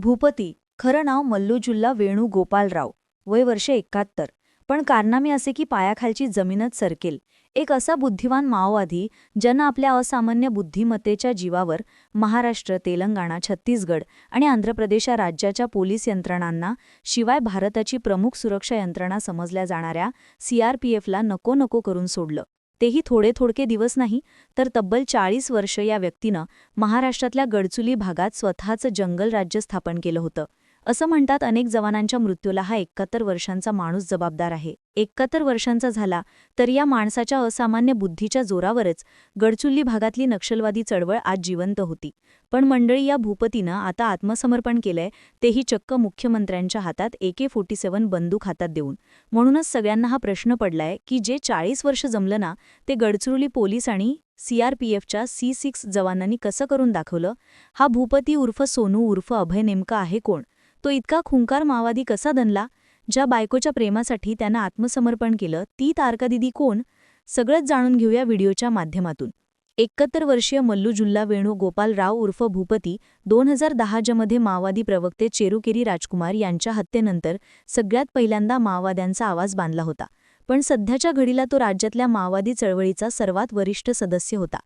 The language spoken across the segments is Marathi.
भूपती खरं नाव मल्लूजुल्ला वेणू गोपालराव वय वर्षे एकाहत्तर. पण कारनामे असे की पायाखालची जमीनच सरकेल. एक असा बुद्धिवान माओवादी ज्यानं आपल्या असामान्य बुद्धिमत्तेच्या जीवावर महाराष्ट्र तेलंगणा छत्तीसगड आणि आंध्र प्रदेश या राज्याच्या पोलीस यंत्रणांना शिवाय भारताची प्रमुख सुरक्षा यंत्रणा समजल्या जाणाऱ्या सीआरपीएफला नको नको करून सोडलं. तेही थोडे थोडके दिवस नाही तर तब्बल चाळीस वर्ष या व्यक्तीनं महाराष्ट्रातल्या गडचुली भागात स्वतःचं जंगल राज्य स्थापन केलं होतं. असं म्हणतात अनेक जवानांच्या मृत्यूला हा एकाहत्तर वर्षांचा माणूस जबाबदार आहे. एकाहत्तर वर्षांचा झाला तर या माणसाच्या असामान्य बुद्धीच्या जोरावरच गडचुल्ली भागातली नक्षलवादी चळवळ आज जिवंत होती. पण मंडळी या भूपतीनं आता आत्मसमर्पण केलंय तेही चक्क मुख्यमंत्र्यांच्या हातात एके फोर्टी सेवन बंदूक हातात देऊन. म्हणूनच सगळ्यांना हा प्रश्न पडलाय की जे चाळीस वर्ष जमलं ना ते गडचिरोली पोलीस आणि सीआरपीएफच्या सी सिक्स जवानांनी कसं करून दाखवलं? हा भूपती उर्फ सोनू उर्फ अभय नेमका आहे कोण? तो इतका खुंकार माओवादी कसा दनला ज्या बायकोच्या प्रेमासाठी त्यानं आत्मसमर्पण केलं ती तारकादिदी कोण? सगळंच जाणून घेऊया व्हिडिओच्या माध्यमातून. एकाहत्तर वर्षीय मल्लूजुल्ला वेणू गोपालराव उर्फ भूपती दोन हजार दहाच्यामध्ये माओवादी प्रवक्ते चेरुकेरी राजकुमार यांच्या हत्येनंतर सगळ्यात पहिल्यांदा माओवाद्यांचा आवाज बांधला होता. पण सध्याच्या घडीला तो राज्यातल्या माओवादी चळवळीचा सर्वात वरिष्ठ सदस्य होता.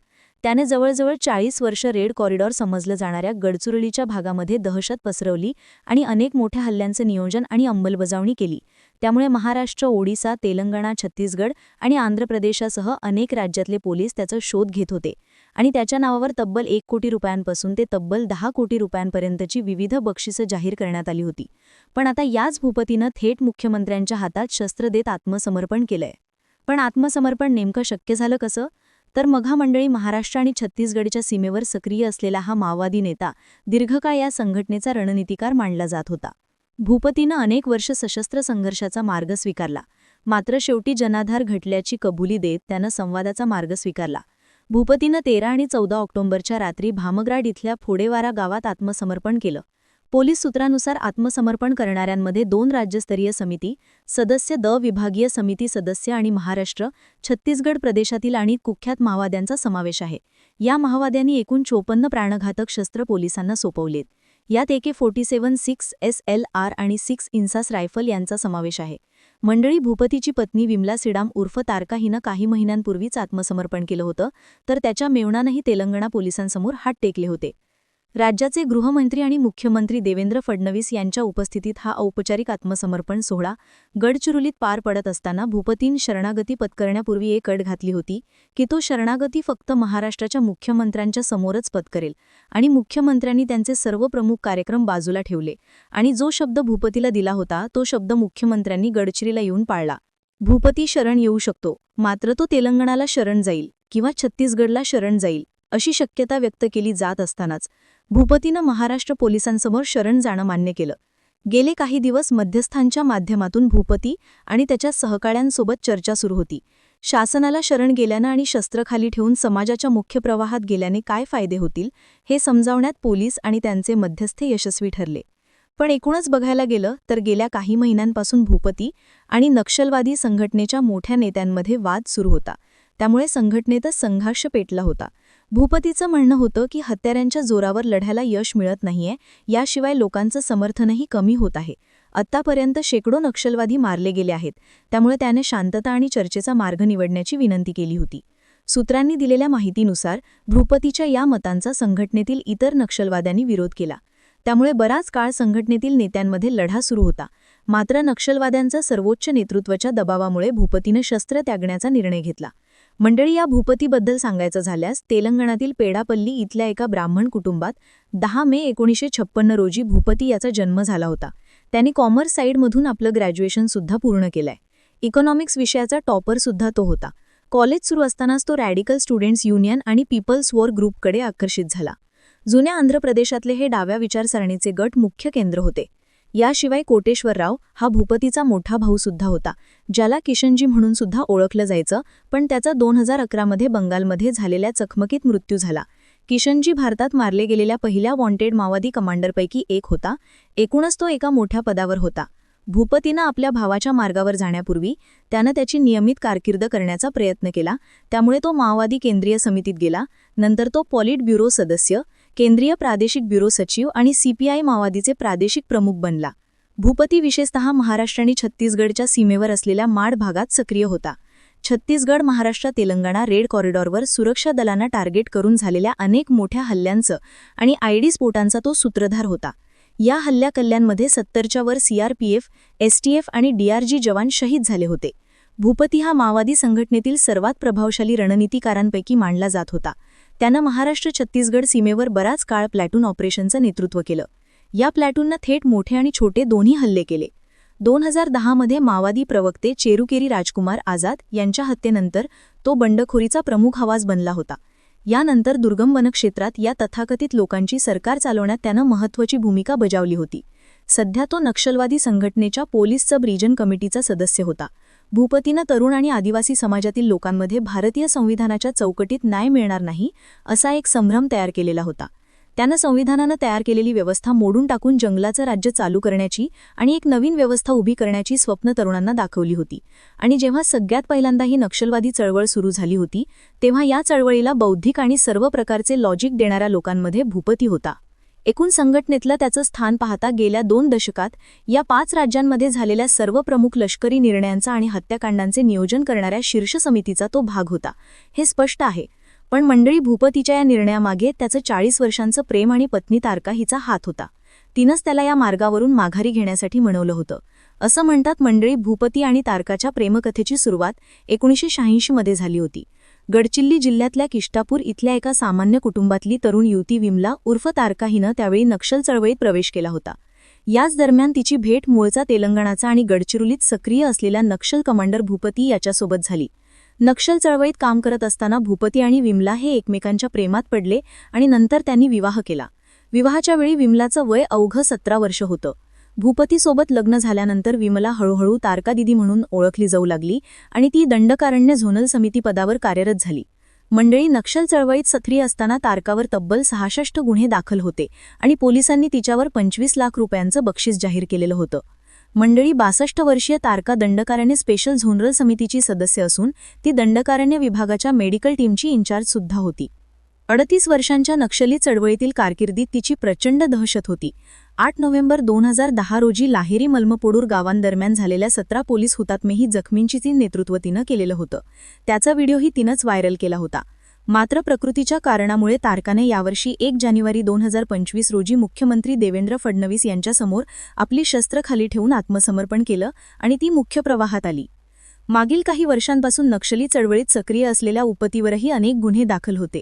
त्याने जवळजवळ चाळीस वर्ष रेड कॉरिडॉर समजलं जाणाऱ्या गडचिरोलीच्या भागामध्ये दहशत पसरवली आणि अनेक मोठ्या हल्ल्यांचं नियोजन आणि अंमलबजावणी केली. त्यामुळे महाराष्ट्र ओडिसा तेलंगणा छत्तीसगड आणि आंध्र प्रदेशासह अनेक राज्यातले पोलीस त्याचा शोध घेत होते आणि त्याच्या नावावर तब्बल एक कोटी रुपयांपासून ते तब्बल दहा कोटी रुपयांपर्यंतची विविध बक्षिसं जाहीर करण्यात आली होती. पण आता याच भूपतीनं थेट मुख्यमंत्र्यांच्या हातात शस्त्र देत आत्मसमर्पण केलंय. पण आत्मसमर्पण नेमकं शक्य झालं कसं? तर मघा मंडळी महाराष्ट्र आणि छत्तीसगडच्या सीमेवर सक्रिय असलेला हा माओवादी नेता दीर्घकाळ या संघटनेचा रणनीतिकार मांडला जात होता. भूपतीनं अनेक वर्ष सशस्त्र संघर्षाचा मार्ग स्वीकारला. मात्र शेवटी जनाधार घटल्याची कबुली देत त्यानं संवादाचा मार्ग स्वीकारला. भूपतीनं तेरा आणि चौदा ऑक्टोबरच्या रात्री भामग्राड इथल्या फोडेवारा गावात आत्मसमर्पण केलं. पोलीस सूत्रानुसार आत्मसमर्पण करणाऱ्यांमध्ये दोन राज्यस्तरीय समिती सदस्य द विभागीय समिती सदस्य आणि महाराष्ट्र छत्तीसगड प्रदेशातील आणि कुख्यात माओवाद्यांचा समावेश आहे. या माओवाद्यांनी एकूण चोपन्न प्राणघातक शस्त्र पोलिसांना सोपवलेत. यात AK forty seven six S L R आणि सिक्स इन्सास रायफल यांचा समावेश आहे. मंडळी भूपतीची पत्नी विमला सिडाम उर्फ तारका हिनं काही महिन्यांपूर्वीच आत्मसमर्पण केलं होतं तर त्याच्या मेवणानंही तेलंगणा पोलिसांसमोर हात टेकले होते. राज्याचे गृहमंत्री आणि मुख्यमंत्री देवेंद्र फडणवीस यांच्या उपस्थितीत हा औपचारिक आत्मसमर्पण सोहळा गडचिरोलीत पार पडत असताना भूपतीन शरणागती पत्करण्यापूर्वी एक अट घातली होती की तो शरणागती फक्त महाराष्ट्राच्या मुख्यमंत्र्यांच्या समोरच पत्करेल आणि मुख्यमंत्र्यांनी त्यांचे सर्व प्रमुख कार्यक्रम बाजूला ठेवले आणि जो शब्द भूपतीला दिला होता तो शब्द मुख्यमंत्र्यांनी गडचिरीला येऊन पाळला. भूपती शरण येऊ शकतो. मात्र तो तेलंगणाला शरण जाईल किंवा छत्तीसगडला शरण जाईल. अशी शक्यता व्यक्त केली जात असतानाच भूपतीनं महाराष्ट्र पोलिसांसमोर शरण जाणं मान्य केलं. गेले काही दिवस मध्यस्थांच्या माध्यमातून भूपती आणि त्याच्या सहकाळ्यांसोबत चर्चा सुरू होती. शासनाला शरण गेल्यानं आणि शस्त्र खाली ठेवून समाजाच्या मुख्य प्रवाहात गेल्याने काय फायदे होतील हे समजावण्यात पोलीस आणि त्यांचे मध्यस्थे यशस्वी ठरले. पण एकूणच बघायला गेलं तर गेल्या काही महिन्यांपासून भूपती आणि नक्षलवादी संघटनेच्या मोठ्या नेत्यांमध्ये वाद सुरू होता. त्यामुळे संघटनेतच संघर्ष पेटला होता. भूपतीचं म्हणणं होतं की हत्याऱ्यांच्या जोरावर लढ्याला यश मिळत नाहीये याशिवाय लोकांचं समर्थनही कमी होत आहे. आत्तापर्यंत शेकडो नक्षलवादी मारले गेले आहेत त्यामुळे त्याने शांतता आणि चर्चेचा मार्ग निवडण्याची विनंती केली होती. सूत्रांनी दिलेल्या माहितीनुसार भूपतीच्या या मतांचा संघटनेतील इतर नक्षलवाद्यांनी विरोध केला. त्यामुळे बराच काळ संघटनेतील नेत्यांमध्ये लढा सुरू होता. मात्र नक्षलवाद्यांचा सर्वोच्च नेतृत्वाच्या दबावामुळे भूपतीनं शस्त्र त्यागण्याचा निर्णय घेतला. मंडळी या भूपतीबद्दल सांगायचं झाल्यास तेलंगणातील पेडापल्ली इथल्या एका ब्राह्मण कुटुंबात दहा मे एकोणीसशे छप्पन्न रोजी भूपती याचा जन्म झाला होता. त्याने कॉमर्स साईडमधून आपलं ग्रॅज्युएशन सुद्धा पूर्ण केलंय. इकॉनॉमिक्स विषयाचा टॉपर सुद्धा तो होता. कॉलेज सुरू असतानाच तो रॅडिकल स्टुडंट्स युनियन आणि पीपल्स वॉर ग्रुपकडे आकर्षित झाला. जुन्या आंध्र प्रदेशातले हे डाव्या विचारसरणीचे गट मुख्य केंद्र होते. याशिवाय कोटेश्वरराव हा भूपतीचा मोठा भाऊ सुद्धा होता ज्याला किशनजी म्हणून सुद्धा ओळखलं जायचं पण त्याचा दोन हजार अकरामध्ये बंगालमध्ये झालेल्या चकमकीत मृत्यू झाला. किशनजी भारतात मारले गेलेल्या पहिल्या वॉन्टेड माओवादी कमांडरपैकी एक होता एकूणच तो एका मोठ्या पदावर होता. भूपतीनं आपल्या भावाच्या मार्गावर जाण्यापूर्वी त्यानं त्याची नियमित कारकीर्द करण्याचा प्रयत्न केला त्यामुळे तो माओवादी केंद्रीय समितीत गेला नंतर तो पॉलिट ब्युरो सदस्य केंद्रीय प्रादेशिक ब्युरो सचिव आणि सीपीआय माओवादीचे प्रादेशिक प्रमुख बनला. भूपती विशेषतः महाराष्ट्र आणि छत्तीसगडच्या सीमेवर असलेल्या माड भागात सक्रिय होता. छत्तीसगड महाराष्ट्र तेलंगणा रेड कॉरिडॉरवर सुरक्षा दलांना टार्गेट करून झालेल्या अनेक मोठ्या हल्ल्यांचं आणि आयडी स्फोटांचा तो सूत्रधार होता. या हल्ल्याकल्ल्यांमध्ये सत्तरच्या वर सीआरपीएफ एसटीएफ आणि डीआरजी जवान शहीद झाले होते. भूपती हा माओवादी संघटनेतील सर्वात प्रभावशाली रणनीतिकारांपैकी मानला जात होता. त्यानं महाराष्ट्र छत्तीसगड सीमेवर बराच काळ प्लॅटून ऑपरेशनचं नेतृत्व केलं. या प्लॅटूननं थेट मोठे आणि छोटे दोन्ही हल्ले केले. दोन हजार दहामध्ये माओवादी प्रवक्ते चेरुकेरी राजकुमार आझाद यांच्या हत्येनंतर तो बंडखोरीचा प्रमुख आवाज बनला होता. यानंतर दुर्गम वनक्षेत्रात या तथाकथित लोकांची सरकार चालवण्यात त्यानं महत्त्वाची भूमिका बजावली होती. सध्या तो नक्षलवादी संघटनेच्या पोलीस सब रिजन कमिटीचा सदस्य होता. भूपतीनं तरुण आणि आदिवासी समाजातील लोकांमध्ये भारतीय संविधानाच्या चौकटीत न्याय मिळणार नाही असा एक संभ्रम तयार केलेला होता. त्यानं संविधानानं तयार केलेली व्यवस्था मोडून टाकून जंगलाचं राज्य चालू करण्याची आणि एक नवीन व्यवस्था उभी करण्याची स्वप्न तरुणांना दाखवली होती. आणि जेव्हा सगळ्यात पहिल्यांदा ही नक्षलवादी चळवळ सुरू झाली होती तेव्हा या चळवळीला बौद्धिक आणि सर्व प्रकारचे लॉजिक देणाऱ्या लोकांमध्ये भूपती होता. एकूण संघटनेतलं त्याचं स्थान पाहता गेल्या दोन दशकात या पाच राज्यांमध्ये झालेल्या सर्व प्रमुख लष्करी निर्णयांचा आणि हत्याकांडांचे नियोजन करणाऱ्या शीर्ष समितीचा तो भाग होता. हे स्पष्ट आहे. पण मंडळी भूपतीच्या या निर्णयामागे त्याचं चाळीस वर्षांचं प्रेम आणि पत्नी तारका हिचा हात होता. तिनंच त्याला या मार्गावरून माघारी घेण्यासाठी म्हणवलं होतं. असं म्हणतात मंडळी भूपती आणि तारकाच्या प्रेमकथेची सुरुवात एकोणीसशे शहाऐंशीमध्ये झाली होती. गडचिल्ली जिल्ह्यातल्या किष्टापूर इथल्या एका सामान्य कुटुंबातली तरुण युवती विमला उर्फ तारका हिनं त्यावेळी नक्षल चळवळीत प्रवेश केला होता. याच दरम्यान तिची भेट मूळचा तेलंगणाचा आणि गडचिरोलीत सक्रिय असलेल्या नक्षल कमांडर भूपती याच्यासोबत झाली. नक्षल चळवळीत काम करत असताना भूपती आणि विमला हे एकमेकांच्या प्रेमात पडले आणि नंतर त्यांनी विवाह केला. विवाहाच्या वेळी विमलाचं वय अवघं सतरा वर्ष होतं. भूपतीसोबत लग्न झाल्यानंतर विमला हळूहळू तारका दिदी म्हणून ओळखली जाऊ लागली आणि ती दंडकारण्य झोनल समिती पदावर कार्यरत झाली. मंडळी नक्षल चळवळीत सक्रिय असताना तारकावर तब्बल सहासष्ट गुन्हे दाखल होते आणि पोलिसांनी तिच्यावर पंचवीस लाख रुपयांचं बक्षीस जाहीर केलेलं होतं. मंडळी बासष्ट वर्षीय तारका दंडकारण्य स्पेशल झोनरल समितीची सदस्य असून ती दंडकारण्य विभागाच्या मेडिकल टीमची इन्चार्ज सुद्धा होती. अडतीस वर्षांच्या नक्षली चळवळीतील कारकिर्दीत तिची प्रचंड दहशत होती. आठ नोव्हेंबर दोन हजार दहा रोजी लाहेरी मलमपोडूर गावांदरम्यान झालेल्या सतरा पोलीस हुतात्मेही जखमींची ती नेतृत्व तिनं केलेलं होतं. त्याचा व्हिडिओही तिनंच व्हायरल केला होता. मात्र प्रकृतीच्या कारणामुळे तारकाने यावर्षी एक जानेवारी दोन हजार पंचवीस रोजी मुख्यमंत्री देवेंद्र फडणवीस यांच्यासमोर आपली शस्त्र खाली ठेवून आत्मसमर्पण केलं आणि ती मुख्य प्रवाहात आली. मागील काही वर्षांपासून नक्षली चळवळीत सक्रिय असलेल्या उपतीवरही अनेक गुन्हे दाखल होते.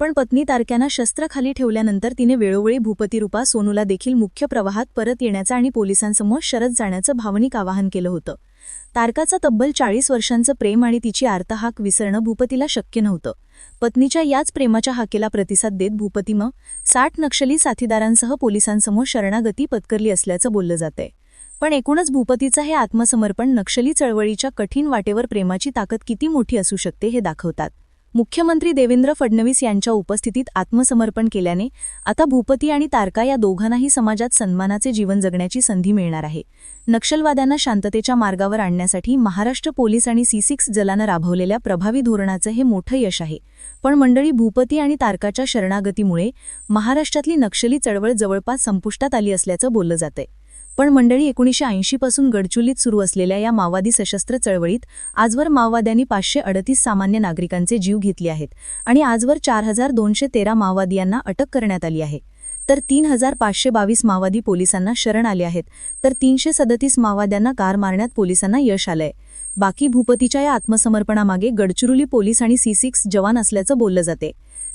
पण पत्नी तारक्यानं शस्त्र खाली ठेवल्यानंतर तिने वेळोवेळी भूपतीरूपा सोनूला देखील मुख्य प्रवाहात परत येण्याचं आणि पोलिसांसमोर शरद जाण्याचं भावनिक आवाहन केलं होतं. तारकाचं तब्बल चाळीस वर्षांचं प्रेम आणि तिची आर्तहाक विसरणं भूपतीला शक्य नव्हतं. पत्नीच्या याच प्रेमाच्या हाकेला प्रतिसाद देत भूपतीनं साठ नक्षली साथीदारांसह पोलिसांसमोर शरणागती पत्करली असल्याचं बोललं जातंय. पण एकूणच भूपतीचं हे आत्मसमर्पण नक्षली चळवळीच्या कठीण वाटेवर प्रेमाची ताकद किती मोठी असू शकते हे दाखवतात. मुख्यमंत्री देवेंद्र फडणवीस यांच्या उपस्थितीत आत्मसमर्पण केल्याने आता भूपती आणि तारका या दोघांनाही समाजात सन्मानाचे जीवन जगण्याची संधी मिळणार आहे. नक्षलवाद्यांना शांततेच्या मार्गावर आणण्यासाठी महाराष्ट्र पोलीस आणि सी सिक्स जलानं राबवलेल्या प्रभावी धोरणाचं हे मोठं यश आहे. पण मंडळी भूपती आणि तारकाच्या शरणागतीमुळे महाराष्ट्रातली नक्षली चळवळ जवळपास संपुष्टात आली असल्याचं बोललं जातंय. पण मंडळी एकोणीसशे ऐंशीपासून गडचुलीत सुरू असलेल्या या माओवादी सशस्त्र चळवळीत आजवर माओवाद्यांनी पाचशे अडतीस सामान्य नागरिकांचे जीव घेतले आहेत आणि आजवर चार हजार दोनशे तेरा माओवादियांना अटक करण्यात आली आहे. तर तीन हजार पाचशे बावीस माओवादी पोलिसांना शरण आले आहेत. तर तीनशे सदतीस माओवाद्यांना कार मारण्यात पोलिसांना यश आलंय. बाकी भूपतीच्या या आत्मसमर्पणामागे गडचिरोली पोलीस आणि सी सिक्स जवान असल्याचं बोललं जाते.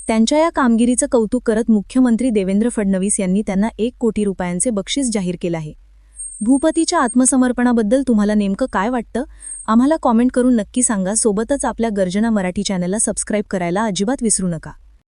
त्यांच्या या कामगिरीचं कौतुक करत मुख्यमंत्री देवेंद्र फडणवीस यांनी त्यांना एक कोटी रुपयांचे बक्षीस जाहीर केलं आहे. भूपतीच्या आत्मसमर्पणाबद्दल तुम्हाला नेमकं काय वाटतं? आम्हाला कॉमेंट करून नक्की सांगा. सोबतच आपल्या गर्जना मराठी चॅनलला सबस्क्राईब करायला अजिबात विसरू नका.